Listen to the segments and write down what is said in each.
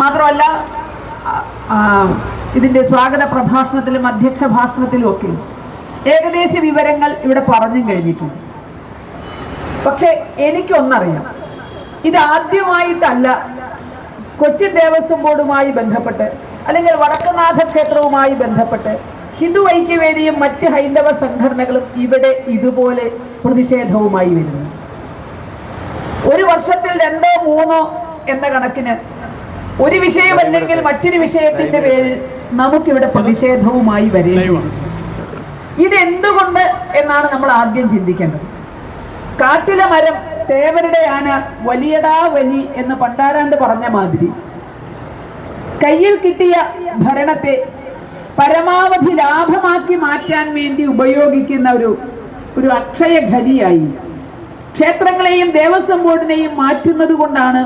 മാത്രമല്ല ഇതിന്റെ സ്വാഗത പ്രഭാഷണത്തിലും അധ്യക്ഷ ഭാഷണത്തിലും ഒക്കെ ഏകദേശ വിവരങ്ങൾ ഇവിടെ പറഞ്ഞു കഴിഞ്ഞിട്ടുണ്ട്. പക്ഷെ എനിക്കൊന്നറിയാം ഇത് ആദ്യമായിട്ടല്ല കൊച്ചിൻ ദേവസ്വം ബോർഡുമായി ബന്ധപ്പെട്ട് അല്ലെങ്കിൽ വടക്കനാഥ ക്ഷേത്രവുമായി ബന്ധപ്പെട്ട് ഹിന്ദു ഐക്യവേദിയും മറ്റ് ഹൈന്ദവ സംഘടനകളും ഇവിടെ ഇതുപോലെ പ്രതിഷേധവുമായി വരുന്നു. ഒരു വർഷത്തിൽ രണ്ടോ മൂന്നോ എന്ന കണക്കിന് ഒരു വിഷയമല്ലെങ്കിൽ മറ്റൊരു വിഷയത്തിന്റെ പേരിൽ നമുക്കിവിടെ പ്രതിഷേധവുമായി വരേണ്ടി ഇതെന്തുകൊണ്ട് എന്നാണ് നമ്മൾ ആദ്യം ചിന്തിക്കേണ്ടത്? കാട്ടിലെ മരം തേവരുടെ ആന വലിയടാ വലി എന്ന് പണ്ടാരാണ്ട് പറഞ്ഞ മാതിരി കയ്യിൽ കിട്ടിയ ഭരണത്തെ പരമാവധി ലാഭമാക്കി മാറ്റാൻ വേണ്ടി ഉപയോഗിക്കുന്ന ഒരു ഒരു അക്ഷയ ഖനിയായി ക്ഷേത്രങ്ങളെയും ദേവസ്വം ബോർഡിനെയും മാറ്റുന്നത് കൊണ്ടാണ്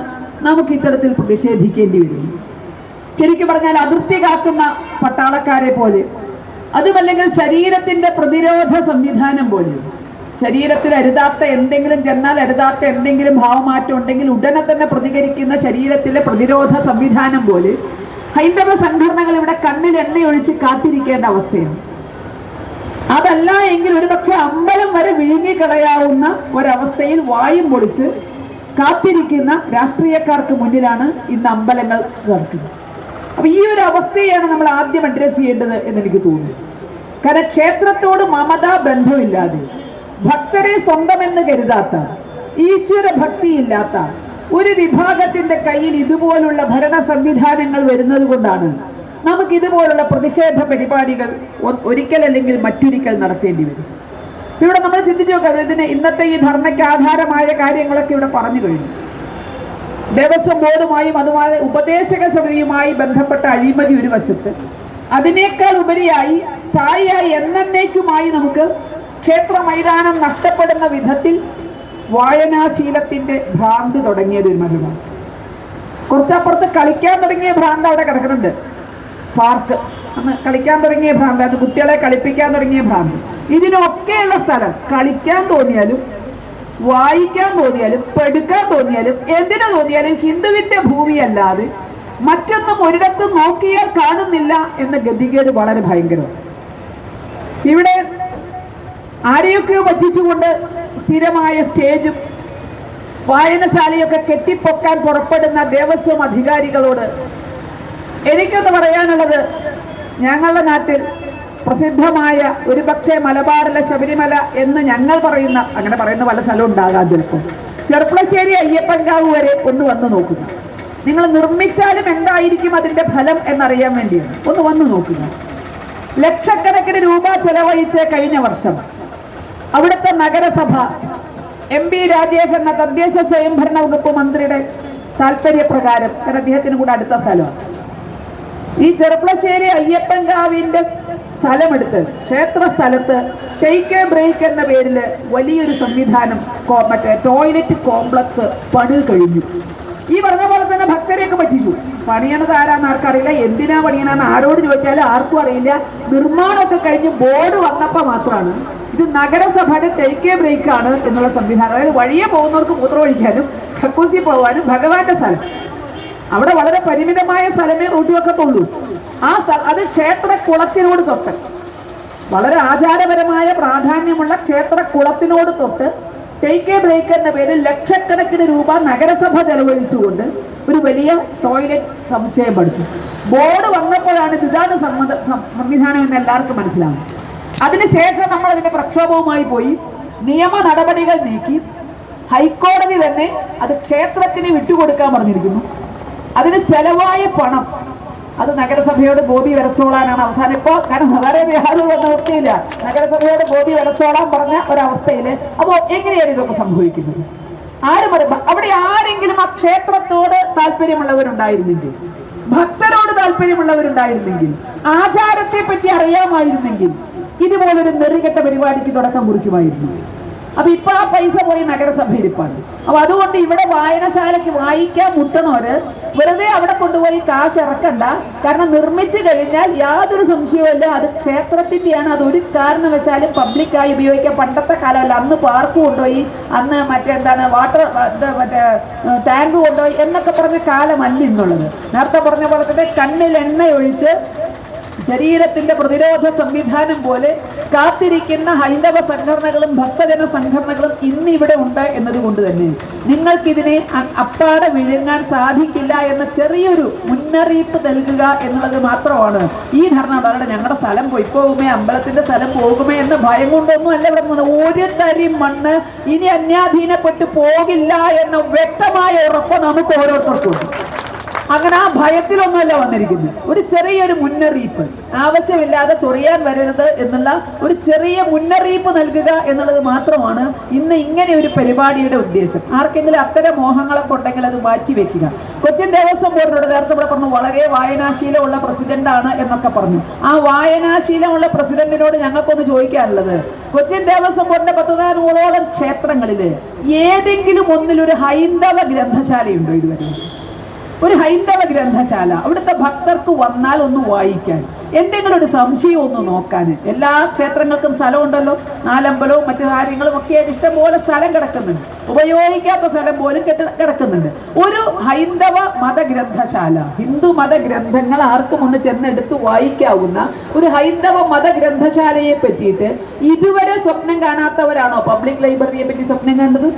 നമുക്ക് ഇത്തരത്തിൽ പ്രതിഷേധിക്കേണ്ടി വരും. ശരിക്കും പറഞ്ഞാൽ അതിർത്തി കാക്കുന്ന പട്ടാളക്കാരെ പോലെ അതുമല്ലെങ്കിൽ ശരീരത്തിന്റെ പ്രതിരോധ സംവിധാനം പോലെ. ശരീരത്തിൽ അരുതാത്ത എന്തെങ്കിലും ചെന്നാൽ അരുതാത്ത എന്തെങ്കിലും ഭാവമാറ്റം ഉണ്ടെങ്കിൽ ഉടനെ തന്നെ പ്രതികരിക്കുന്ന ശരീരത്തിലെ പ്രതിരോധ സംവിധാനം പോലെ ഹൈന്ദവ സംഘടനകൾ ഇവിടെ കണ്ണിൽ എണ്ണയൊഴിച്ച് കാത്തിരിക്കേണ്ട അവസ്ഥയാണ്. അതല്ല എങ്കിൽ ഒരുപക്ഷെ അമ്പലം വരെ വിഴുങ്ങിക്കളയാവുന്ന ഒരവസ്ഥയിൽ വായും പൊളിച്ച് കാത്തിരിക്കുന്ന രാഷ്ട്രീയക്കാർക്ക് മുന്നിലാണ് ഇന്ന് അമ്പലങ്ങൾ കിടക്കുന്നത് അപ്പൊ ഈ ഒരു അവസ്ഥയാണ് നമ്മൾ ആദ്യം അഡ്രസ് ചെയ്യേണ്ടത് എന്ന് എനിക്ക് തോന്നുന്നു. കാരണം ക്ഷേത്രത്തോട് മമതാ ബന്ധമില്ലാതെ ഭക്തരെ സ്വന്തമെന്ന് കരുതാത്ത ഈശ്വര ഭക്തിയില്ലാത്ത ഒരു വിഭാഗത്തിന്റെ കയ്യിൽ ഇതുപോലുള്ള ഭരണ സംവിധാനങ്ങൾ വരുന്നത് കൊണ്ടാണ് നമുക്ക് ഇതുപോലുള്ള പ്രതിഷേധ പരിപാടികൾ ഒരിക്കൽ അല്ലെങ്കിൽ മറ്റൊരിക്കൽ നടത്തേണ്ടി വരും ഇവിടെ നമ്മൾ ചിന്തിച്ചു നോക്കാം ഇതിന് ഇന്നത്തെ ഈ ധർമ്മയ്ക്ക് ആധാരമായ കാര്യങ്ങളൊക്കെ ഇവിടെ പറഞ്ഞു കഴിഞ്ഞു. ദേവസ്വം ബോർഡുമായും അതുമായി ഉപദേശക സമിതിയുമായി ബന്ധപ്പെട്ട അഴിമതി ഒരു വശത്ത്. അതിനേക്കാൾ ഉപരിയായി തായിയായി എന്നേക്കുമായി നമുക്ക് ക്ഷേത്ര മൈതാനം നഷ്ടപ്പെടുന്ന വിധത്തിൽ വായനാശീലത്തിന്റെ ഭ്രാന്ത് തുടങ്ങിയത് ഒരു മരുമാണ് കുറച്ചപ്പുറത്ത് കളിക്കാൻ തുടങ്ങിയ ഭ്രാന്ത് അവിടെ കിടക്കുന്നുണ്ട്. പാർക്ക്. അന്ന് കളിക്കാൻ തുടങ്ങിയ ഭ്രാന്ത് അത് കുട്ടികളെ കളിപ്പിക്കാൻ തുടങ്ങിയ ഭ്രാന്ത്. ഇതിനൊക്കെയുള്ള സ്ഥലം കളിക്കാൻ തോന്നിയാലും വായിക്കാൻ തോന്നിയാലും പെടുക്കാൻ തോന്നിയാലും എന്തിനു തോന്നിയാലും ഹിന്ദുവിന്റെ ഭൂമിയല്ലാതെ മറ്റൊന്നും ഒരിടത്തും നോക്കിയാൽ കാണുന്നില്ല എന്ന ഗതികേട് വളരെ ഭയങ്കരമാണ്. ഇവിടെ ആരെയൊക്കെയോ പറ്റിച്ചുകൊണ്ട് സ്ഥിരമായ സ്റ്റേജും വായനശാലയൊക്കെ കെട്ടിപ്പൊക്കാൻ പുറപ്പെടുന്ന ദേവസ്വം അധികാരികളോട് എനിക്കൊന്ന് പറയാനുള്ളത് ഞങ്ങളുടെ നാട്ടിൽ പ്രസിദ്ധമായ ഒരുപക്ഷെ മലബാറിലെ ശബരിമല എന്ന് ഞങ്ങൾ പറയുന്ന അങ്ങനെ പറയുന്ന പല സ്ഥലവും ഉണ്ടാകാം ചിലപ്പോൾ ചെറുപ്പളശ്ശേരി അയ്യപ്പൻകാവ് വരെ ഒന്ന് വന്ന് നോക്കുക. നിങ്ങൾ നിർമ്മിച്ചാലും എന്തായിരിക്കും അതിന്റെ ഫലം എന്നറിയാൻ വേണ്ടിയാണ്. ഒന്ന് വന്ന് നോക്കുക. ലക്ഷക്കണക്കിന് രൂപ ചെലവഴിച്ച് കഴിഞ്ഞ വർഷം അവിടുത്തെ നഗരസഭ എം പി രാജേഷ് എന്ന തദ്ദേശ സ്വയംഭരണ വകുപ്പ് മന്ത്രിയുടെ താല്പര്യപ്രകാരം അദ്ദേഹത്തിന് കൂടെ അടുത്ത സ്ഥലമാണ്. ഈ ചെറുപ്പശ്ശേരി അയ്യപ്പൻകാവിന്റെ സ്ഥലമെടുത്ത് ക്ഷേത്ര സ്ഥലത്ത് ടേക്ക് എ ബ്രേക്ക് എന്ന പേരിൽ വലിയൊരു സംവിധാനം മറ്റേ ടോയ്ലറ്റ് കോംപ്ലക്സ് പണി കഴിഞ്ഞു. ഈ പറഞ്ഞ പോലെ തന്നെ ഭക്തരെയൊക്കെ പറ്റിച്ചു. പണിയണത് ആരാന്ന് ആർക്കറിയില്ല എന്തിനാ പണിയണെന്ന് ആരോട് ചോദിച്ചാലും ആർക്കും അറിയില്ല. നിർമ്മാണമൊക്കെ കഴിഞ്ഞ് ബോർഡ് വന്നപ്പോൾ മാത്രമാണ്. ഇത് നഗരസഭയുടെ ടേക്ക് എ ബ്രേക്ക് ആണ് എന്നുള്ള സംവിധാനം. അതായത് വഴിയെ പോകുന്നവർക്ക് മൂത്രമൊഴിക്കാനും കക്കൂസി പോകാനും ഭഗവാന്റെ സ്ഥലം. അവിടെ വളരെ പരിമിതമായ സ്ഥലമേ റൂട്ട് വെക്കത്തുള്ളൂ ആ അത് ക്ഷേത്ര കുളത്തിനോട് തൊട്ട്. വളരെ ആചാരപരമായ പ്രാധാന്യമുള്ള ക്ഷേത്ര കുളത്തിനോട് തൊട്ട് ടേക്ക് എ ബ്രേക്ക് എന്ന പേരിൽ ലക്ഷക്കണക്കിന് രൂപ നഗരസഭ ചെലവഴിച്ചുകൊണ്ട് ഒരു വലിയ ടോയ്ലറ്റ് സമുച്ചയം പഠിച്ചു ബോർഡ് വന്നപ്പോഴാണ് ഇത് ഇതാണ് സംവിധാനം എന്ന് എല്ലാവർക്കും മനസ്സിലാവും അതിനുശേഷം നമ്മൾ അതിന്റെ പ്രക്ഷോഭവുമായി പോയി നിയമ നടപടികൾ നീക്കി ഹൈക്കോടതി തന്നെ അത് ക്ഷേത്രത്തിന് വിട്ടുകൊടുക്കാൻ പറഞ്ഞിരിക്കുന്നു. അതിന് ചെലവായ പണം. അത് നഗരസഭയോട് ബോബി വരച്ചോളാനാണ് അവസാനം. ഇപ്പോ കാരണം വേറെ യാതൊരു നിവൃത്തിയില്ല. നഗരസഭയോട് ബോബി വരച്ചോളാൻ പറഞ്ഞ ഒരവസ്ഥയിൽ അപ്പോൾ എങ്ങനെയാണ് ഇതൊക്കെ സംഭവിക്കുന്നത്? ആര് പറയുമ്പോ അവിടെ ആരെങ്കിലും ആ ക്ഷേത്രത്തോട് താല്പര്യമുള്ളവരുണ്ടായിരുന്നെങ്കിൽ ഭക്തരോട് താല്പര്യമുള്ളവരുണ്ടായിരുന്നെങ്കിൽ ആചാരത്തെ പറ്റി അറിയാമായിരുന്നെങ്കിൽ ഇതുപോലൊരു നെറികെട്ട പരിപാടിക്ക് തുടക്കം കുറിക്കുമായിരുന്നു. അപ്പൊ ഇപ്പൊ ആ പൈസ പോയി നഗരസഭയിൽ നഗരസഭയിരിപ്പാണ് അപ്പൊ അതുകൊണ്ട് ഇവിടെ വായനശാലയ്ക്ക് വായിക്കാൻ മുട്ടുന്നവര് വെറുതെ അവിടെ കൊണ്ടുപോയി കാശ് ഇറക്കണ്ട. കാരണം നിർമ്മിച്ചു കഴിഞ്ഞാൽ യാതൊരു സംശയവുമില്ല അത് ക്ഷേത്രത്തിന്റെയാണ്. അത് ഒരു കാരണവശാലും പബ്ലിക്കായി ഉപയോഗിക്കാൻ പണ്ടത്തെ കാലമല്ല. അന്ന് പാർക്ക് കൊണ്ടുപോയി. അന്ന് മറ്റെന്താണ് വാട്ടർ മറ്റേ ടാങ്ക് കൊണ്ടുപോയി എന്നൊക്കെ പറഞ്ഞ കാലമല്ല ഇന്നുള്ളത്. നേരത്തെ പറഞ്ഞ പോലെ തന്നെ കണ്ണിൽ എണ്ണ ഒഴിച്ച് ശരീരത്തിന്റെ പ്രതിരോധ സംവിധാനം പോലെ കാത്തിരിക്കുന്ന ഹൈന്ദവ സംഘടനകളും ഭക്തജന സംഘടനകളും ഇന്ന് ഇവിടെ ഉണ്ട് എന്നതുകൊണ്ട് തന്നെ നിങ്ങൾക്കിതിനെ അപ്പാടെ വിഴുങ്ങാൻ സാധിക്കില്ല എന്ന ചെറിയൊരു മുന്നറിയിപ്പ് നൽകുക എന്നുള്ളത് മാത്രമാണ്. ഈ ധർണ അവരുടെ ഞങ്ങളുടെ സ്ഥലം പോയി പോകുമേ അമ്പലത്തിന്റെ സ്ഥലം പോകുമേ എന്ന ഭയം കൊണ്ടൊന്നും അല്ല ഇവിടെ ഒരു തരി മണ്ണ് ഇനി അന്യാധീനപ്പെട്ടു പോകില്ല എന്ന വ്യക്തമായ ഉറപ്പ് നമുക്ക് ഓരോരുത്തർക്കും അങ്ങനെ ആ ഭയത്തിലൊന്നുമല്ല വന്നിരിക്കുന്നത്. ഒരു ചെറിയൊരു മുന്നറിയിപ്പ്. ആവശ്യമില്ലാതെ ചൊറിയാൻ വരരുത് എന്നുള്ള ഒരു ചെറിയ മുന്നറിയിപ്പ് നൽകുക എന്നുള്ളത് മാത്രമാണ് ഇന്ന് ഇങ്ങനെ ഒരു പരിപാടിയുടെ ഉദ്ദേശം. ആർക്കെങ്കിലും അത്തരം മോഹങ്ങളൊക്കെ ഉണ്ടെങ്കിൽ അത് മാറ്റി വെക്കുക. കൊച്ചിൻ ദേവസ്വം ബോർഡിനോട് നേരത്തെ ഇവിടെ പറഞ്ഞു വളരെ വായനാശീലമുള്ള പ്രസിഡന്റാണ് എന്നൊക്കെ പറഞ്ഞു. ആ വായനാശീലമുള്ള പ്രസിഡന്റിനോട് ഞങ്ങൾക്കൊന്ന് ചോദിക്കാനുള്ളത്. കൊച്ചിൻ ദേവസ്വം ബോർഡിന്റെ പത്തുനാനൂറോളം ക്ഷേത്രങ്ങളിൽ ഏതെങ്കിലും ഒന്നിലൊരു ഹൈന്ദവ ഗ്രന്ഥശാലയുണ്ടോ ഇതുവരെ? ഒരു ഹൈന്ദവ ഗ്രന്ഥശാല. അവിടുത്തെ ഭക്തർക്ക് വന്നാൽ ഒന്ന് വായിക്കാൻ. എന്തെങ്കിലും ഒരു സംശയം ഒന്ന് നോക്കാൻ. എല്ലാ ക്ഷേത്രങ്ങൾക്കും സ്ഥലമുണ്ടല്ലോ. നാലമ്പലവും മറ്റു കാര്യങ്ങളും ഒക്കെ ആയിട്ട് ഇഷ്ടംപോലെ സ്ഥലം കിടക്കുന്നുണ്ട്. ഉപയോഗിക്കാത്ത സ്ഥലം പോലും കെട്ടി കിടക്കുന്നുണ്ട്. ഒരു ഹൈന്ദവ മതഗ്രന്ഥശാല. ഹിന്ദു മതഗ്രന്ഥങ്ങൾ ആർക്കും ഒന്ന് ചെന്നെടുത്ത് വായിക്കാവുന്ന ഒരു ഹൈന്ദവ മതഗ്രന്ഥശാലയെ പറ്റിയിട്ട് ഇതുവരെ സ്വപ്നം കാണാത്തവരാണോ? പബ്ലിക് ലൈബ്രറിയെ പറ്റി സ്വപ്നം കണ്ടത്?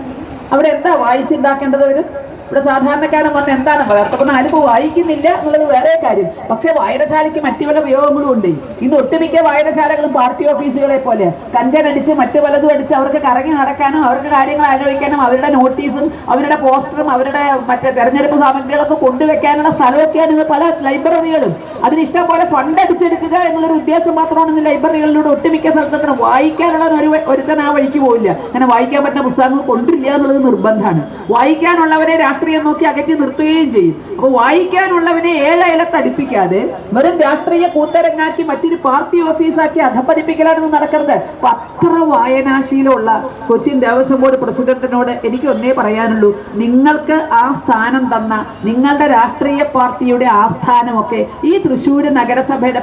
അവിടെ എന്താ വായിച്ചുണ്ടാക്കേണ്ടത് അവർ? ഇവിടെ സാധാരണക്കാരൻ വന്ന് എന്താണ് വളർത്തപ്പെടുന്ന ആരും വായിക്കുന്നില്ല എന്നുള്ളത് വേറെ കാര്യം. പക്ഷെ വായനശാലയ്ക്ക് മറ്റു പല ഉപയോഗങ്ങളും ഉണ്ട്. ഇന്ന് ഒട്ടുമിക്ക വായനശാലകളും പാർട്ടി ഓഫീസുകളെ പോലെ കഞ്ചനടിച്ച് മറ്റു പലതും അടിച്ച് അവർക്ക് കറങ്ങി നടക്കാനും അവർക്ക് കാര്യങ്ങൾ ആലോചിക്കാനും അവരുടെ നോട്ടീസും അവരുടെ പോസ്റ്ററും അവരുടെ മറ്റേ തെരഞ്ഞെടുപ്പ് സാമഗ്രികളൊക്കെ കൊണ്ടുവെക്കാനുള്ള സ്ഥലമൊക്കെയാണ് ഇന്ന് പല ലൈബ്രറികളും. അതിന് ഇഷ്ടം പോലെ ഫണ്ട് അടിച്ചെടുക്കുക എന്നുള്ളൊരു ഉദ്ദേശം മാത്രമാണ് ഇന്ന് ലൈബ്രറികളിലൂടെ ഒട്ടുമിക്ക സ്ഥലത്തൊക്കെ വായിക്കാനുള്ള ഒരു ഒരുത്തൻ ആ വഴിക്ക് പോയില്ല അങ്ങനെ വായിക്കാൻ പറ്റുന്ന പുസ്തകങ്ങൾ കൊണ്ടില്ല എന്നുള്ളത് നിർബന്ധമാണ്. വായിക്കാനുള്ളവരെ രാഷ്ട്രീയം നോക്കി അകറ്റി നിർത്തുകയും ചെയ്യും. അപ്പോൾ വായിക്കാനുള്ളവനെ ഏഴയല തടിപ്പിക്കാതെ വെറും രാഷ്ട്രീയ കൂത്തരങ്ങാക്കി മറ്റൊരു പാർട്ടി ഓഫീസാക്കി അധപ്പതിപ്പിക്കലാണ് ഇത് നടക്കുന്നത് അപ്പൊ അത്ര വായനാശീലമുള്ള കൊച്ചിൻ ദേവസ്വം ബോർഡ് പ്രസിഡന്റിനോട് എനിക്ക് ഒന്നേ പറയാനുള്ളൂ. നിങ്ങൾക്ക് ആ സ്ഥാനം തന്ന നിങ്ങളുടെ രാഷ്ട്രീയ പാർട്ടിയുടെ ആസ്ഥാനമൊക്കെ ഈ തൃശ്ശൂർ നഗരസഭയുടെ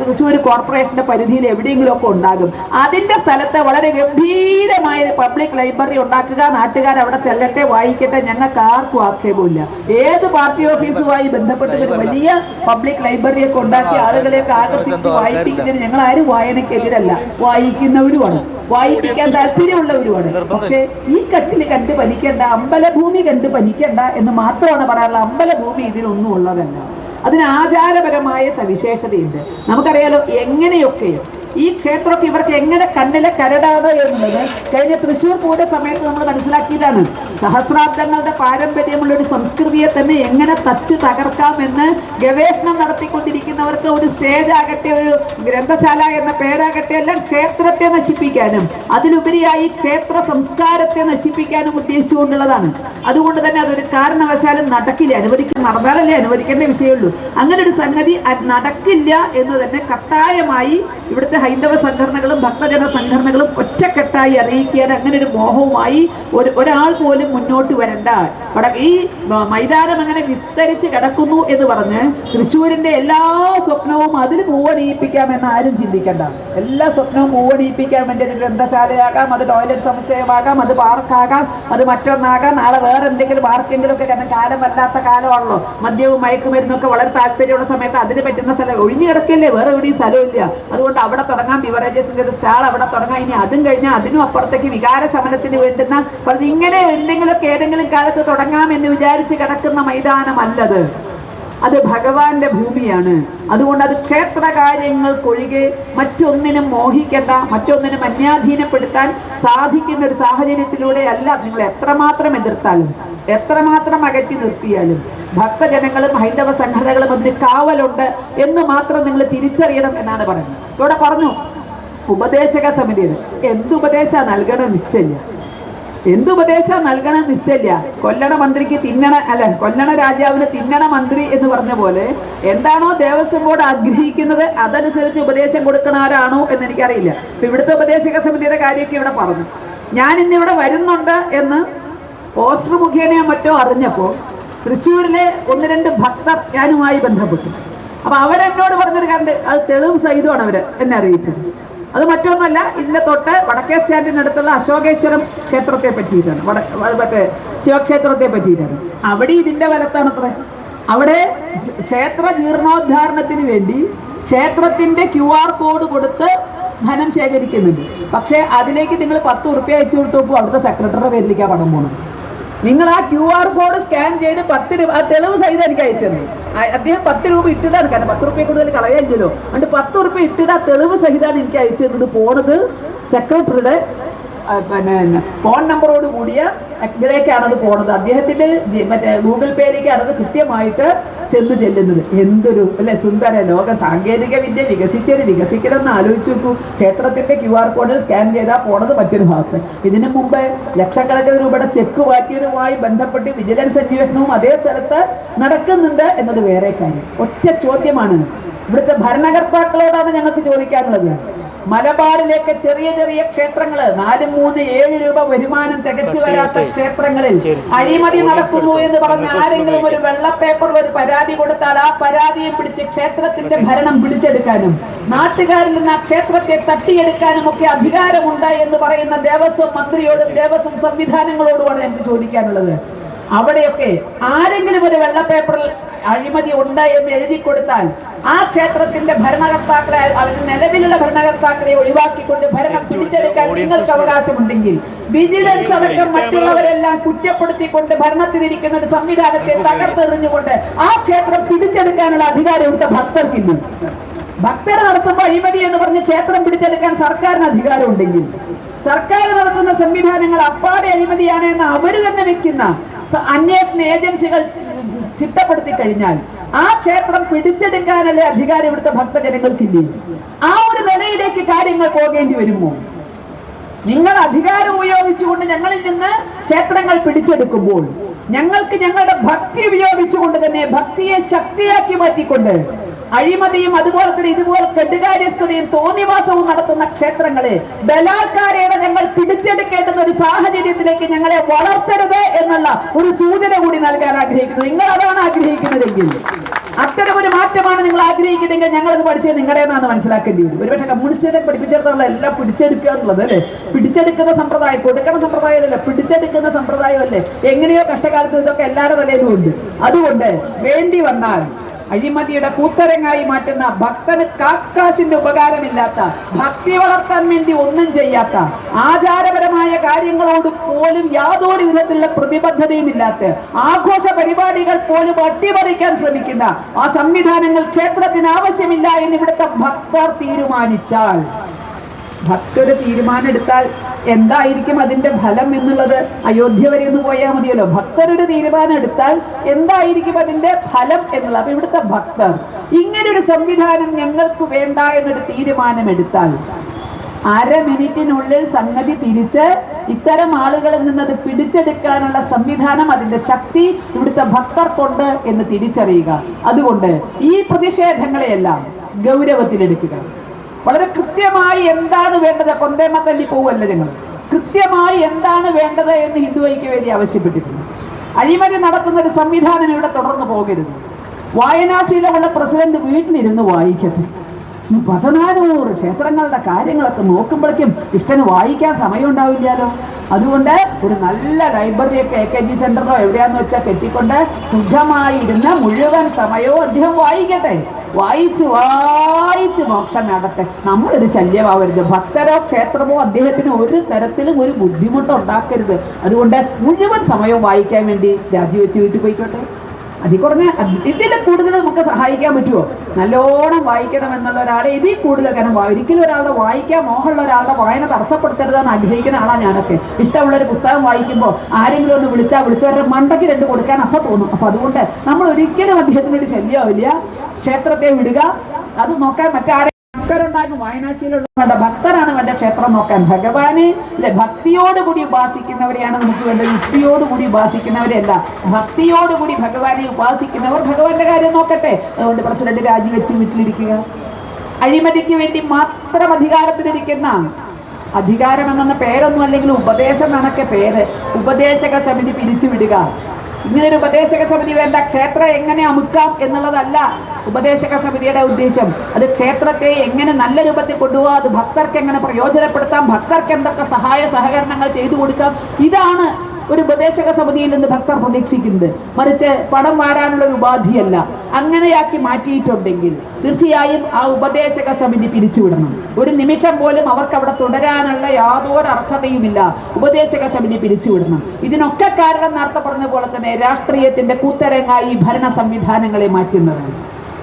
തൃശ്ശൂർ കോർപ്പറേഷന്റെ പരിധിയിൽ എവിടെയെങ്കിലും ഒക്കെ ഉണ്ടാകും. അതിന്റെ സ്ഥലത്ത് വളരെ ഗംഭീരമായ പബ്ലിക് ലൈബ്രറി ഉണ്ടാക്കുക നാട്ടുകാർ അവിടെ ചെല്ലട്ടെ വായിക്കട്ടെ ഞങ്ങൾക്ക് ആർക്കും ആക്ഷേപമില്ല ഏത് പാർട്ടി ഓഫീസുമായി ബന്ധപ്പെട്ട് ഒരു വലിയ പബ്ലിക് ലൈബ്രറി ഒക്കെ ഉണ്ടാക്കി ആളുകളെയൊക്കെ ആകർഷിച്ച് വായിപ്പിക്കുന്നതിന് ഞങ്ങൾ ആരും വായനക്കെതിരല്ല വായിക്കുന്നവരുമാണ്. വായിപ്പിക്കാൻ താല്പര്യമുള്ളവരുമാണ്. പക്ഷേ ഈ കട്ടിൽ കണ്ട് പനിക്കേണ്ട അമ്പലഭൂമി കണ്ട് പനിക്കേണ്ട എന്ന് മാത്രമാണ് പറയാറുള്ളത് അമ്പലഭൂമി ഇതിനൊന്നും ഉള്ളതല്ല അതിന് ആചാരപരമായ സവിശേഷതയുണ്ട്. നമുക്കറിയാലോ എങ്ങനെയൊക്കെയോ ഈ ക്ഷേത്രമൊക്കെ ഇവർക്ക് എങ്ങനെ കണ്ണിലെ കരടാണ് എന്നുള്ളത് കഴിഞ്ഞ തൃശ്ശൂർ പൂര സമയത്ത് നമ്മൾ മനസ്സിലാക്കിയതാണ്. സഹസ്രാബ്ദങ്ങളുടെ പാരമ്പര്യമുള്ള ഒരു സംസ്കൃതിയെ തന്നെ എങ്ങനെ തച്ച് തകർക്കാമെന്ന് ഗവേഷണം നടത്തിക്കൊണ്ടിരിക്കുന്നവർക്ക് ഒരു സ്റ്റേജ് ആകട്ടെ ഒരു ഗ്രന്ഥശാല എന്ന പേരാകട്ടെ എല്ലാം ക്ഷേത്രത്തെ നശിപ്പിക്കാനും അതിലുപരിയായി ക്ഷേത്ര സംസ്കാരത്തെ നശിപ്പിക്കാനും ഉദ്ദേശിച്ചുകൊണ്ടുള്ളതാണ്. അതുകൊണ്ട് തന്നെ അതൊരു കാരണവശാലും നടക്കില്ല അനുവദിക്കാൻ നടന്നാലല്ലേ അനുവദിക്കേണ്ട വിഷയമുള്ളൂ. അങ്ങനെ ഒരു സംഗതി നടക്കില്ല എന്ന് തന്നെ കട്ടായമായി ഇവിടുത്തെ ഹൈന്ദവ സംഘടനകളും ഭക്തജന സംഘടനകളും ഒറ്റക്കെട്ടായി അറിയിക്കാൻ അങ്ങനെ ഒരു മോഹവുമായി ഒരു ഒരാൾ പോലും മുന്നോട്ട് വരണ്ട. അവിടെ ഈ മൈതാനം അങ്ങനെ വിസ്തരിച്ച് കിടക്കുന്നു എന്ന് പറഞ്ഞ് തൃശ്ശൂരിന്റെ എല്ലാ സ്വപ്നവും അതിൽ മൂവണിയിപ്പിക്കാമെന്ന് ആരും ചിന്തിക്കണ്ട. എല്ലാ സ്വപ്നവും മൂവണിയിപ്പിക്കാൻ വേണ്ടി അത് ഗ്രന്ഥശാലയാകാം അത് ടോയ്ലറ്റ് സമുച്ചയമാകാം അത് പാർക്കാകാം അത് മറ്റൊന്നാകാം. നാളെ വേറെ എന്തെങ്കിലും പാർക്കെങ്കിലും ഒക്കെ കാരണം കാലം വല്ലാത്ത കാലമാണല്ലോ. മദ്യവും മയക്കുമരുന്നൊക്കെ വളരെ താല്പര്യമുള്ള സമയത്ത് അതിന് പറ്റുന്ന സ്ഥലം ഒഴിഞ്ഞു കിടക്കില്ലേ? വേറെ എവിടെയും സ്ഥലമില്ല. അതുകൊണ്ട് അവിടെ തുടങ്ങാം. ബിവറേജസിന്റെ ഒരു സ്റ്റാൾ അവിടെ തുടങ്ങാം. ഇനി അതും കഴിഞ്ഞാൽ അതിനും അപ്പുറത്തേക്ക് വികാര ശമനത്തിന് വേണ്ടുന്ന ഇങ്ങനെ എന്തെങ്കിലുമൊക്കെ ഏതെങ്കിലും കാലത്ത് തുടങ്ങാം എന്ന് വിചാരിച്ച് കിടക്കുന്ന മൈതാനമല്ലത്. അത് ഭഗവാന്റെ ഭൂമിയാണ്. അതുകൊണ്ട് അത് ക്ഷേത്ര കാര്യങ്ങൾക്കൊഴികെ മറ്റൊന്നിനും മോഹിക്കേണ്ട മറ്റൊന്നിനും അന്യാധീനപ്പെടുത്താൻ സാധിക്കുന്ന ഒരു സാഹചര്യത്തിലൂടെ അല്ല നിങ്ങൾ എത്രമാത്രം എതിർത്താലും എത്രമാത്രം അകറ്റി നിർത്തിയാലും. ഭക്തജനങ്ങളും ഹൈന്ദവ സംഘടനകളും അതിന് കാവലുണ്ട് എന്ന് മാത്രം നിങ്ങൾ തിരിച്ചറിയണം എന്നാണ് പറയുന്നത്. ഇവിടെ പറഞ്ഞു ഉപദേശക സമിതിയിൽ എന്ത് ഉപദേശം നൽകണം നിശ്ചയില്ല. എന്ത് ഉപദേശം നൽകണം നിശ്ചയില്ല. കൊല്ലണ മന്ത്രിക്ക് തിന്നണ അല്ല കൊല്ലണ രാജാവിന് തിന്നണ മന്ത്രി എന്ന് പറഞ്ഞ പോലെ എന്താണോ ദേവസ്വം ബോർഡ് ആഗ്രഹിക്കുന്നത് അതനുസരിച്ച് ഉപദേശം കൊടുക്കണ ആരാണോ എന്ന് എനിക്കറിയില്ല. ഇപ്പൊ ഇവിടുത്തെ ഉപദേശക സമിതിയുടെ കാര്യമൊക്കെ ഇവിടെ പറഞ്ഞു. ഞാൻ ഇന്നിവിടെ വരുന്നുണ്ട് എന്ന് പോസ്റ്റർ മുഖേന മറ്റോ അറിഞ്ഞപ്പോൾ തൃശ്ശൂരിലെ ഒന്ന് രണ്ട് ഭക്തർ ഞാനുമായി ബന്ധപ്പെട്ടു. അപ്പൊ അവരെന്നോട് പറഞ്ഞൊരു കണ്ട് അത് തെളിവ് സഹിതമാണ് അവർ എന്നെ അറിയിച്ചത്. അത് മറ്റൊന്നല്ല ഇതിന്റെ തൊട്ട് വടക്കേ സ്റ്റാൻഡിനടുത്തുള്ള അശോകേശ്വരം ക്ഷേത്രത്തെ പറ്റിയിട്ടാണ്. വട മറ്റേ ശിവക്ഷേത്രത്തെ പറ്റിയിട്ടാണ്. അവിടെ ഇതിന്റെ അത്ര. അവിടെ ക്ഷേത്ര ജീർണോദ്ധാരണത്തിന് വേണ്ടി ക്ഷേത്രത്തിന്റെ ക്യു ആർ കോഡ് കൊടുത്ത് ധനം ശേഖരിക്കുന്നുണ്ട്. പക്ഷേ അതിലേക്ക് നിങ്ങൾ പത്ത് ഉറുപ്പ്യ അയച്ചു കൊടുത്തപ്പോൾ അവിടുത്തെ സെക്രട്ടറിയുടെ പേരിലേക്കാണ് പണം പോകണം നിങ്ങൾ ആ ക്യു ആർ കോഡ് സ്കാൻ ചെയ്ത് പത്ത് രൂപ ആ തെളിവ് സഹിതം എനിക്ക് അയച്ചത്. അദ്ദേഹം പത്ത് രൂപ ഇട്ടിടാണ് കാരണം പത്ത് റുപ്യ കൂടുതൽ കളയാനില്ലല്ലോ അതുകൊണ്ട് പത്ത് റുപ്യ ഇട്ടിട്ട് ആ തെളിവ് സഹിതമാണ് എനിക്ക് അയച്ചു തന്നത് പോണത് സെക്രട്ടറിയുടെ പിന്നെ ഫോൺ നമ്പറോട് കൂടിയ ഇതിലേക്കാണ് അത് പോണത്. അദ്ദേഹത്തിന്റെ മറ്റേ ഗൂഗിൾ പേയിലേക്കാണ് അത് കൃത്യമായിട്ട് ചെന്ന് ചെല്ലുന്നത്. എന്തൊരു അല്ലെ സുന്ദര ലോക. സാങ്കേതിക വിദ്യ വികസിച്ചത് വികസിക്കണമെന്ന് ആലോചിച്ച് നോക്കൂ. ക്ഷേത്രത്തിന്റെ ക്യു ആർ കോഡിൽ സ്കാൻ ചെയ്താൽ പോണത് മറ്റൊരു ഭാഗത്ത്. ഇതിനു മുമ്പ് ലക്ഷക്കണക്കിന് രൂപയുടെ ചെക്ക് മാറ്റിയതുമായി ബന്ധപ്പെട്ട് വിജിലൻസ് അന്വേഷണവും അതേ സ്ഥലത്ത് നടക്കുന്നുണ്ട് എന്നത് വേറെ കാര്യം. ഒറ്റ ചോദ്യമാണ്. ഇവിടുത്തെ ഭരണകർത്താക്കളോടാണ് ഞങ്ങൾക്ക് ചോദിക്കാനുള്ളത്. മലബാറിലേക്ക് ചെറിയ ചെറിയ ക്ഷേത്രങ്ങൾ നാല് മൂന്ന് ഏഴ് രൂപ വരുമാനം തികച്ചു വരാത്ത ക്ഷേത്രങ്ങളിൽ അഴിമതി നടക്കുന്നു എന്ന് പറഞ്ഞ ആരെങ്കിലും ഒരു വെള്ള പേപ്പർ ഒരു പരാതി കൊടുത്താൽ ആ പരാതിയെ പിടിച്ച് ക്ഷേത്രത്തിന്റെ ഭരണം പിടിച്ചെടുക്കാനും നാട്ടുകാരിൽ നിന്ന് ആ ക്ഷേത്രത്തെ തട്ടിയെടുക്കാനും ഒക്കെ അധികാരമുണ്ട് എന്ന് പറയുന്ന ദേവസ്വം മന്ത്രിയോടും ദേവസ്വം സംവിധാനങ്ങളോടുമാണ് ഞങ്ങൾക്ക് ചോദിക്കാനുള്ളത്. അവിടെയൊക്കെ ആരെങ്കിലും ഒരു വെള്ള പേപ്പറിൽ അഴിമതി ഉണ്ട് എന്ന് എഴുതി കൊടുത്താൽ ആ ക്ഷേത്രത്തിന്റെ ഭരണകർത്താക്കളെ അവരുടെ നിലവിലുള്ള ഭരണകർത്താക്കളെ ഒഴിവാക്കിക്കൊണ്ട് ഭരണം പിടിച്ചെടുക്കാൻ നിങ്ങൾക്ക് അവകാശമുണ്ടെങ്കിൽ വിജിലൻസ് അടക്കം മറ്റുള്ളവരെല്ലാം കുറ്റപ്പെടുത്തിക്കൊണ്ട് ഭരണത്തിലിരിക്കുന്ന ഒരു സംവിധാനത്തെ തകർത്തെറിഞ്ഞുകൊണ്ട് ആ ക്ഷേത്രം പിടിച്ചെടുക്കാനുള്ള അധികാരം ഇവിടുത്തെ ഭക്തർക്കില്ല. ഭക്തർ നടത്തുമ്പോൾ അഴിമതി എന്ന് പറഞ്ഞ് ക്ഷേത്രം പിടിച്ചെടുക്കാൻ സർക്കാരിന് അധികാരമുണ്ടെങ്കിൽ സർക്കാർ നടത്തുന്ന സംവിധാനങ്ങൾ അപ്പാടെ അഴിമതിയാണ് എന്ന് അവർ തന്നെ വെക്കുന്ന അന്വേഷണ ഏജൻസികൾ ചിട്ടപ്പെടുത്തി കഴിഞ്ഞാൽ ആ ക്ഷേത്രം പിടിച്ചെടുക്കാനല്ലേ അധികാരം ഇവിടുത്തെ ഭക്തജനങ്ങൾക്കില്ലേ? ആ ഒരു നിലയിലേക്ക് കാര്യങ്ങൾ പോകേണ്ടി വരുമോ? നിങ്ങൾ അധികാരം ഉപയോഗിച്ചുകൊണ്ട് ഞങ്ങളിൽ നിന്ന് ക്ഷേത്രങ്ങൾ പിടിച്ചെടുക്കുമ്പോൾ ഞങ്ങൾക്ക് ഞങ്ങളുടെ ഭക്തി ഉപയോഗിച്ചുകൊണ്ട് തന്നെ ഭക്തിയെ ശക്തിയാക്കി മാറ്റിക്കൊണ്ട് അഴിമതിയും അതുപോലെ തന്നെ ഇതുപോലെ കെട്ടുകാര്യസ്ഥതയും തോന്നിവാസവും നടത്തുന്ന ക്ഷേത്രങ്ങളെ ബലാത്കാരയുടെ ഞങ്ങൾ പിടിച്ചെടുക്കേണ്ടുന്ന ഒരു സാഹചര്യത്തിലേക്ക് ഞങ്ങളെ വളർത്തരുത് എന്നുള്ള ഒരു സൂചന കൂടി നൽകാൻ ആഗ്രഹിക്കുന്നു. നിങ്ങൾ അതാണ് ആഗ്രഹിക്കുന്നതെങ്കിൽ. അത്തരം ഒരു മാറ്റമാണ് നിങ്ങൾ ആഗ്രഹിക്കുന്നതെങ്കിൽ ഞങ്ങളത് പഠിച്ചത് നിങ്ങളുടേതാണ് മനസ്സിലാക്കേണ്ടി വരും. ഒരുപക്ഷെ കമ്മ്യൂണിസ്റ്റുകാരെ പഠിപ്പിച്ചിടത്തോളം എല്ലാം പിടിച്ചെടുക്കുക എന്നുള്ളത് അല്ലേ? പിടിച്ചെടുക്കുന്ന സമ്പ്രദായം കൊടുക്കണ സമ്പ്രദായമല്ല? പിടിച്ചെടുക്കുന്ന സമ്പ്രദായമല്ലേ? എങ്ങനെയോ കഷ്ടകാലത്ത് ഇതൊക്കെ എല്ലാവരുടെ തലയിലും ഉണ്ട്. അതുകൊണ്ട് വേണ്ടി വന്നാൽ അഴിമതിയുടെ കൂത്തരങ്ങായി മാറ്റുന്ന ഭക്തന് കാക്കാശിന്റെ ഉപകാരമില്ലാത്ത ഭക്തി വളർത്താൻ വേണ്ടി ഒന്നും ചെയ്യാത്ത ആചാരപരമായ കാര്യങ്ങളോട് പോലും യാതൊരു വിധത്തിലുള്ള പ്രതിബദ്ധതയും ഇല്ലാത്ത ആഘോഷ പരിപാടികൾ പോലും അട്ടിമറിക്കാൻ ശ്രമിക്കുന്ന ആ സംവിധാനങ്ങൾ ക്ഷേത്രത്തിന് ആവശ്യമില്ല എന്ന് ഇവിടുത്തെ ഭക്തർ തീരുമാനിച്ചാൽ ഭക്തര് തീരുമാനം എടുത്താൽ എന്തായിരിക്കും അതിന്റെ ഫലം എന്നുള്ളത് അയോധ്യ വരെ ഒന്ന് പോയാൽ മതിയല്ലോ. ഭക്തരൊരു തീരുമാനം എടുത്താൽ എന്തായിരിക്കും അതിന്റെ ഫലം എന്നുള്ളത്. അപ്പൊ ഇവിടുത്തെ ഭക്തർ ഇങ്ങനെ ഒരു സംവിധാനം ഞങ്ങൾക്ക് വേണ്ട എന്നൊരു തീരുമാനം എടുത്താൽ അര മിനിറ്റിനുള്ളിൽ സംഗതി തിരിച്ച് ഇത്തരം ആളുകളിൽ നിന്നത് പിടിച്ചെടുക്കാനുള്ള സംവിധാനം അതിന്റെ ശക്തി ഇവിടുത്തെ ഭക്തർക്കുണ്ട് എന്ന് തിരിച്ചറിയുക. അതുകൊണ്ട് ഈ പ്രതിഷേധങ്ങളെയെല്ലാം ഗൗരവത്തിലെടുക്കുക. വളരെ കൃത്യമായി എന്താണ് വേണ്ടത്? കൊന്തേമ്മ തല്ലി പോവല്ല ഞങ്ങൾ കൃത്യമായി എന്താണ് വേണ്ടത് എന്ന് ഹിന്ദു വേണ്ടി ആവശ്യപ്പെട്ടിട്ടുണ്ട്. അഴിമതി നടത്തുന്ന ഒരു സംവിധാനം ഇവിടെ തുടർന്ന് പോകരുത്. വായനാശീലമുള്ള പ്രസിഡന്റ് വീട്ടിലിരുന്ന് വായിക്കട്ടെ. ഈ പതിനാനൂറ് ക്ഷേത്രങ്ങളുടെ കാര്യങ്ങളൊക്കെ നോക്കുമ്പോഴേക്കും ഇഷ്ടന് വായിക്കാൻ സമയം ഉണ്ടാവില്ലല്ലോ അതുകൊണ്ട് ഒരു നല്ല ലൈബ്രറിയൊക്കെ എ കെ ജി സെന്ററിലോ എവിടെയാന്ന് വെച്ചാൽ കെട്ടിക്കൊണ്ട് സുഖമായി ഇരുന്ന് മുഴുവൻ സമയവും അദ്ദേഹം വായിക്കട്ടെ. വായിച്ച് വായിച്ച് മോക്ഷം നേടട്ടെ. നമ്മളൊരു ശല്യമാവരുത്. ഭക്തരോ ക്ഷേത്രമോ അദ്ദേഹത്തിന് ഒരു തരത്തിലും ഒരു ബുദ്ധിമുട്ട് ഉണ്ടാക്കരുത്. അതുകൊണ്ട് മുഴുവൻ സമയവും വായിക്കാൻ വേണ്ടി രാജിവെച്ച് വീട്ടിൽ പോയിക്കോട്ടെ. അതിൽ കുറഞ്ഞ ഇതിൽ കൂടുതൽ നമുക്ക് സഹായിക്കാൻ പറ്റുമോ നല്ലോണം വായിക്കണം എന്നുള്ള ഒരാളെ ഇതിൽ കൂടുതൽ കാരണം ഒരിക്കലും ഒരാളുടെ വായിക്കാൻ മോഹമുള്ള ഒരാളുടെ വായന തടസ്സപ്പെടുത്തരുതെന്ന് ആഗ്രഹിക്കുന്ന ആളാണ് ഞാനൊക്കെ. ഇഷ്ടമുള്ള ഒരു പുസ്തകം വായിക്കുമ്പോൾ ആരെങ്കിലും ഒന്ന് വിളിച്ചാൽ വിളിച്ചവരുടെ മണ്ടയ്ക്ക് രണ്ട് കൊടുക്കാൻ അപ്പം തോന്നും. അപ്പം അതുകൊണ്ട് നമ്മൾ ഒരിക്കലും അദ്ദേഹത്തിനൊരു ശല്യമാവില്ല. ക്ഷേത്രത്തെ വിടുക. അത് നോക്കാൻ മറ്റാരെ ഭക്തരുണ്ടാകും. വായനാശീലുള്ള ഭക്തരാണ് വേണ്ട ക്ഷേത്രം നോക്കാൻ. ഭഗവാനെ അല്ലെ ഭക്തിയോടുകൂടി ഉപാസിക്കുന്നവരെയാണ് നമുക്ക് വേണ്ടത്. യുക്തിയോടുകൂടി ഉപാസിക്കുന്നവരെയല്ല. ഭക്തിയോടുകൂടി ഭഗവാനെ ഉപാസിക്കുന്നവർ ഭഗവാന്റെ കാര്യം നോക്കട്ടെ. അതുകൊണ്ട് പ്രസിഡന്റ് രാജിവെച്ച് വീട്ടിലിരിക്കുക. അഴിമതിക്ക് വേണ്ടി മാത്രം അധികാരത്തിലിരിക്കുന്ന അധികാരം എന്ന പേരൊന്നും അല്ലെങ്കിൽ ഉപദേശം എന്നൊക്കെ പേര് ഉപദേശക സമിതി പിരിച്ചുവിടുക. ഇങ്ങനെ ഒരു ഉപദേശക സമിതി വേണ്ട. ക്ഷേത്രം എങ്ങനെ അമുക്കാം എന്നുള്ളതല്ല ഉപദേശക സമിതിയുടെ ഉദ്ദേശം. അത് ക്ഷേത്രത്തെ എങ്ങനെ നല്ല രൂപത്തിൽ കൊണ്ടുപോകാം അത് ഭക്തർക്ക് എങ്ങനെ പ്രയോജനപ്പെടുത്താം ഭക്തർക്ക് എന്തൊക്കെ സഹായ സഹകരണങ്ങൾ ചെയ്തു കൊടുക്കാം ഇതാണ് ഒരു ഉപദേശക സമിതിയിൽ നിന്ന് ഭക്തർ പ്രതീക്ഷിക്കുന്നത്. മറിച്ച് പണം വാരാനുള്ള ഒരു ഉപാധിയല്ല. അങ്ങനെയാക്കി മാറ്റിയിട്ടുണ്ടെങ്കിൽ തീർച്ചയായും ആ ഉപദേശക സമിതി പിരിച്ചുവിടണം. ഒരു നിമിഷം പോലും അവർക്ക് അവിടെ തുടരാനുള്ള യാതൊരു അർഹതയുമില്ല. ഉപദേശക സമിതി പിരിച്ചുവിടണം. ഇതിനൊക്കെ കാരണം നേരത്തെ പറഞ്ഞ പോലെ തന്നെ രാഷ്ട്രീയത്തിന്റെ കൂത്തരങ്ങായി ഭരണ സംവിധാനങ്ങളെ മാറ്റുന്നത്.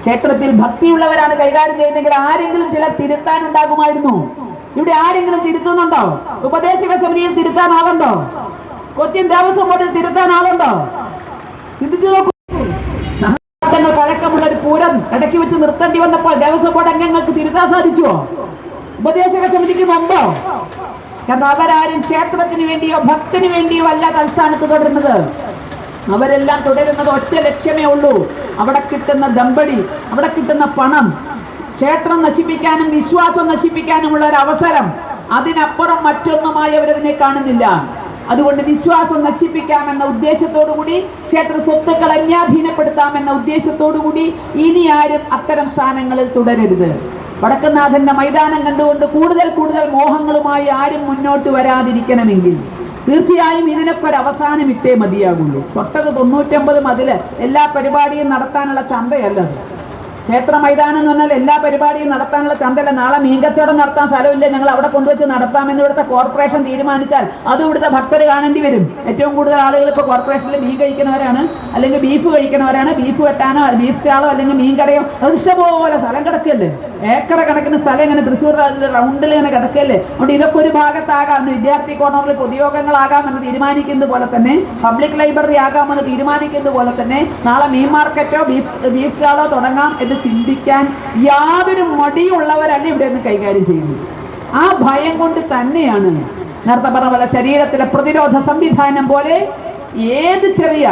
ക്ഷേത്രത്തിൽ ഭക്തിയുള്ളവരാണ് കൈകാര്യം ചെയ്യുന്നതെങ്കിൽ ആരെങ്കിലും ചില തിരുത്താൻ തിരുത്താനുണ്ടാകുമായിരുന്നു. ഇവിടെ ആരെങ്കിലും തിരുത്തുന്നുണ്ടോ? ഉപദേശക സമിതിയിൽ തിരുത്താനാവുണ്ടോ കൊച്ചിൻ ദേവസ്വം ബോർഡിൽ തിരുത്താൻ ആളുണ്ടോ ചിന്തിച്ചു നോക്കൂ പഴക്കമുള്ള ഒരു പൂരം ഇടയ്ക്ക് വെച്ച് നിർത്തേണ്ടി വന്നപ്പോൾ ദേവസ്വം ബോർഡ് അംഗങ്ങൾക്ക് തിരുത്താൻ സാധിച്ചുവോ? ഉപദേശക സമിതിക്ക് മുമ്പോ? കാരണം അവരാരും ക്ഷേത്രത്തിന് വേണ്ടിയോ ഭക്തിന് വേണ്ടിയോ അല്ല തൽസ്ഥാനത്ത് തുടരുന്നത്. അവരെല്ലാം തുടരുന്നത് ഒറ്റ ലക്ഷ്യമേ ഉള്ളൂ. അവിടെ കിട്ടുന്ന ദമ്പടി അവിടെ കിട്ടുന്ന പണം ക്ഷേത്രം നശിപ്പിക്കാനും വിശ്വാസം നശിപ്പിക്കാനുമുള്ള ഒരു അവസരം. അതിനപ്പുറം മറ്റൊന്നുമായി അവരതിനെ കാണുന്നില്ല. അതുകൊണ്ട് വിശ്വാസം നശിപ്പിക്കാമെന്ന ഉദ്ദേശത്തോടു കൂടി ക്ഷേത്ര സ്വത്തുക്കൾ അന്യാധീനപ്പെടുത്താമെന്ന ഉദ്ദേശത്തോടു കൂടി ഇനി ആരും അത്തരം സ്ഥാനങ്ങളിൽ തുടരരുത്. വടക്കനാഥന്റെ മൈതാനം കണ്ടുകൊണ്ട് കൂടുതൽ കൂടുതൽ മോഹങ്ങളുമായി ആരും മുന്നോട്ട് വരാതിരിക്കണമെങ്കിൽ തീർച്ചയായും ഇതിനൊക്കെ ഒരു അവസാനം ഇട്ടേ മതിയാകുള്ളൂ. തൊട്ടത് തൊണ്ണൂറ്റമ്പത് മതിൽ എല്ലാ പരിപാടിയും നടത്താനുള്ള ചന്തയല്ലത്. ക്ഷേത്ര മൈതാനം എന്ന് പറഞ്ഞാൽ എല്ലാ പരിപാടിയും നടത്താനുള്ള ചന്തല്ല നാളെ മീൻ കച്ചവടം നടത്താൻ സ്ഥലമില്ല. ഞങ്ങൾ അവിടെ കൊണ്ടുവച്ച് നടത്താമെന്ന് ഇവിടുത്തെ കോർപ്പറേഷൻ തീരുമാനിച്ചാൽ അത് ഇവിടുത്തെ ഭക്തർ കാണേണ്ടി വരും. ഏറ്റവും കൂടുതൽ ആളുകൾ ഇപ്പോൾ കോർപ്പറേഷനിൽ മീൻ കഴിക്കുന്നവരാണ് അല്ലെങ്കിൽ ബീഫ് കഴിക്കുന്നവരാണ്. ബീഫ് വെട്ടാനോ ബീഫ് സ്റ്റാളോ അല്ലെങ്കിൽ മീൻ കടയോ അത് ഇഷ്ടംപോലെ സ്ഥലം കിടക്കല്ലേ? ഏക്കറ കണക്കിന് സ്ഥലം ഇങ്ങനെ തൃശ്ശൂർ റൗണ്ടിൽ ഇങ്ങനെ കിടക്കല്ലേ? അതുകൊണ്ട് ഇതൊക്കെ ഒരു ഭാഗത്താകാം. വിദ്യാർത്ഥി കോർണറിൽ പൊതുയോഗങ്ങളാകാമെന്ന് തീരുമാനിക്കുന്നത് പോലെ തന്നെ പബ്ലിക് ലൈബ്രറി ആകാമെന്ന് തീരുമാനിക്കുന്നത് പോലെ തന്നെ നാളെ മീൻ മാർക്കറ്റോ ബീഫ് ബീഫ് സ്റ്റാളോ തുടങ്ങാം എന്ന് ചിന്തിക്കാൻ യാതൊരു മടിയുള്ളവരല്ല ഇവിടെ നിന്ന് കൈകാര്യം ചെയ്യുന്നത്. ആ ഭയം കൊണ്ട് തന്നെയാണ് നേരത്തെ പറഞ്ഞ പോലെ ശരീരത്തിലെ പ്രതിരോധ സംവിധാനം പോലെ ഏത് ചെറിയ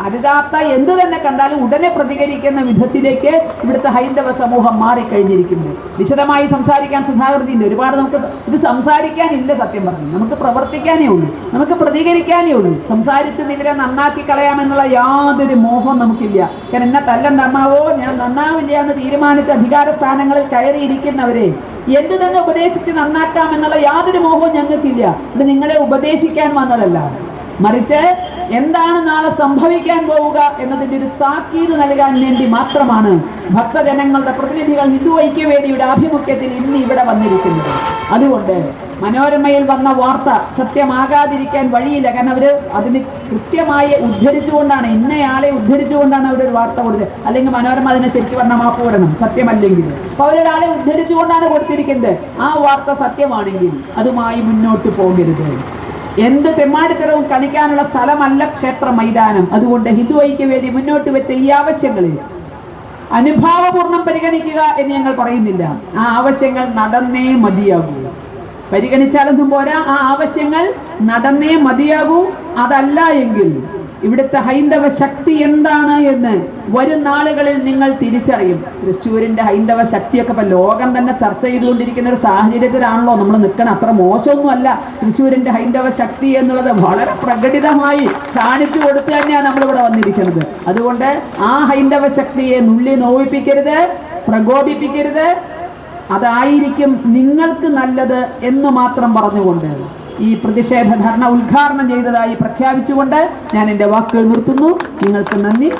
അരുതാത്ത എന്ത് തന്നെ കണ്ടാലും ഉടനെ പ്രതികരിക്കുന്ന വിധത്തിലേക്ക് ഇവിടുത്തെ ഹൈന്ദവ സമൂഹം മാറിക്കഴിഞ്ഞിരിക്കുന്നു. വിശദമായി സംസാരിക്കാൻ സുധാകൃതിന്റെ ഒരുപാട് നമുക്ക് ഇത് സംസാരിക്കാനില്ല സത്യം പറഞ്ഞു നമുക്ക് പ്രവർത്തിക്കാനേ ഉള്ളൂ. നമുക്ക് പ്രതികരിക്കാനേ ഉള്ളൂ. സംസാരിച്ച് ഇവരെ നന്നാക്കി കളയാമെന്നുള്ള യാതൊരു മോഹവും നമുക്കില്ല. കാരണം എന്നെ തല്ലം നന്നാവോ ഞാൻ നന്നാവില്ല എന്ന് തീരുമാനിച്ച് അധികാര സ്ഥാനങ്ങളിൽ കയറിയിരിക്കുന്നവരെ എന്ത് തന്നെ ഉപദേശിച്ച് നന്നാക്കാമെന്നുള്ള യാതൊരു മോഹവും ഞങ്ങൾക്കില്ല. ഇത് നിങ്ങളെ ഉപദേശിക്കാൻ വന്നതല്ല. മറിച്ച് എന്താണ് നാളെ സംഭവിക്കാൻ പോവുക എന്നതിന്റെ ഒരു താക്കീത് നൽകാൻ വേണ്ടി മാത്രമാണ് ഭക്തജനങ്ങളുടെ പ്രതിനിധികൾ ഹിന്ദു ഐക്യവേദിയുടെ ആഭിമുഖ്യത്തിൽ ഇന്ന് ഇവിടെ വന്നിരിക്കുന്നത്. അതുകൊണ്ട് മനോരമയിൽ വന്ന വാർത്ത സത്യമാകാതിരിക്കാൻ വഴിയില്ല. കാരണം അവർ അതിന് കൃത്യമായി ഉദ്ധരിച്ചുകൊണ്ടാണ് ഇന്നയാളെ ഉദ്ധരിച്ചുകൊണ്ടാണ് അവരൊരു വാർത്ത കൊടുത്തത്. അല്ലെങ്കിൽ മനോരമ അതിനെ ശരിക്കും മാപ്പ് വരണം സത്യമല്ലെങ്കിൽ. അപ്പൊ അവരൊരാളെ ഉദ്ധരിച്ചുകൊണ്ടാണ് കൊടുത്തിരിക്കുന്നത്. ആ വാർത്ത സത്യമാണെങ്കിൽ അതുമായി മുന്നോട്ട് പോകരുത്. എന്ത് തെമ്മാടിത്തരവും കളിക്കാനുള്ള സ്ഥലമല്ല ക്ഷേത്ര മൈതാനം. അതുകൊണ്ട് ഹിന്ദു ഐക്യവേദി മുന്നോട്ട് വെച്ച ഈ ആവശ്യങ്ങളിൽ അനുഭാവപൂർണം പരിഗണിക്കുക എന്ന് ഞങ്ങൾ പറയുന്നില്ല. ആ ആവശ്യങ്ങൾ നടന്നേ മതിയാകൂ. പരിഗണിച്ചാലൊന്നും പോരാ. ആ ആവശ്യങ്ങൾ നടന്നേ മതിയാകൂ. അതല്ല എങ്കിൽ ഇവിടുത്തെ ഹൈന്ദവ ശക്തി എന്താണ് എന്ന് വരും നാളുകളിൽ നിങ്ങൾ തിരിച്ചറിയും. തൃശ്ശൂരിന്റെ ഹൈന്ദവ ശക്തിയൊക്കെ ഇപ്പൊ ലോകം തന്നെ ചർച്ച ചെയ്തുകൊണ്ടിരിക്കുന്ന ഒരു സാഹചര്യത്തിലാണല്ലോ നമ്മൾ നിൽക്കണം. അത്ര മോശമൊന്നുമല്ല. തൃശ്ശൂരിന്റെ ഹൈന്ദവ ശക്തി എന്നുള്ളത് വളരെ പ്രകടിതമായി കാണിച്ചു കൊടുത്തു തന്നെയാണ് നമ്മളിവിടെ വന്നിരിക്കുന്നത്. അതുകൊണ്ട് ആ ഹൈന്ദവ ശക്തിയെ നുള്ളി നോവിപ്പിക്കരുത് പ്രകോപിപ്പിക്കരുത്. അതായിരിക്കും നിങ്ങൾക്ക് നല്ലത് എന്ന് മാത്രം പറഞ്ഞുകൊണ്ട് ഈ പ്രതിഷേധ ധർണ ഉദ്ഘാടനം ചെയ്തതായി പ്രഖ്യാപിച്ചുകൊണ്ട് ഞാൻ എന്റെ വാക്കുകൾ നിർത്തുന്നു. നിങ്ങൾക്ക് നന്ദി.